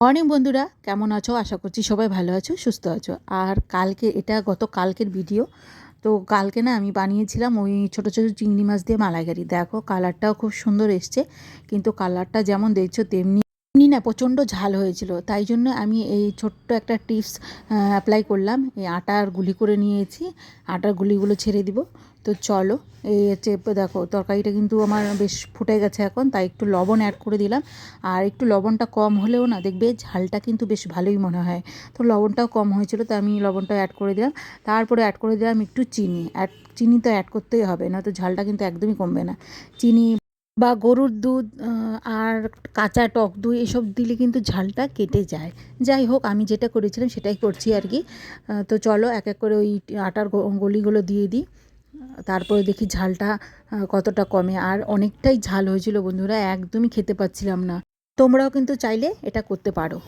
Morning বন্ধুরা। কেমন আছো? আশা করছি সবাই ভালো আছো, সুস্থ আছো। আর কালকে, এটা গত কালকের ভিডিও তো কালকে না, আমি বানিয়েছিলাম ওই ছোটো ছোটো চিংড়ি মাছ দিয়ে মালাইকারি। দেখো কালারটাও খুব সুন্দর এসছে। কিন্তু কালারটা যেমন দেখছ, তেমনি এমনি না, প্রচণ্ড ঝাল হয়েছিল। তাই জন্য আমি এই ছোট্ট একটা টিপস অ্যাপ্লাই করলাম। এই আটার গুলি করে নিয়েছি। আটার গুলিগুলো ছেড়ে দিব। তো চলো, এই হচ্ছে, দেখো, তরকারিটা কিন্তু আমার বেশ ফুটে গেছে এখন, তাই একটু লবণ অ্যাড করে দিলাম। আর একটু লবণটা কম হলেও না, দেখবে ঝালটা কিন্তু বেশ ভালোই মনে হয়। তো লবণটাও কম হয়েছিল তো আমি লবণটা অ্যাড করে দিলাম। তারপরে অ্যাড করে দিলাম একটু চিনি। অ্যাড চিনি তো অ্যাড করতেই হবে না তো ঝালটা কিন্তু একদমই কমবে না। চিনি বা গরুর দুধ আর কাঁচা টক দই এসব দিলে কিন্তু ঝালটা কেটে যায়। যাই হোক, আমি যেটা করেছিলাম সেটাই করছি আর কি। তো চলো এক এক করে ওই আটার গলিগুলো দিয়ে দিই। তারপরে দেখি ঝালটা কতটা কমে। আর অনেকটাই ঝাল হয়েছিল বন্ধুরা, একদমই খেতে পাচ্ছিলাম না। তোমরাও কিন্তু চাইলে এটা করতে পারো।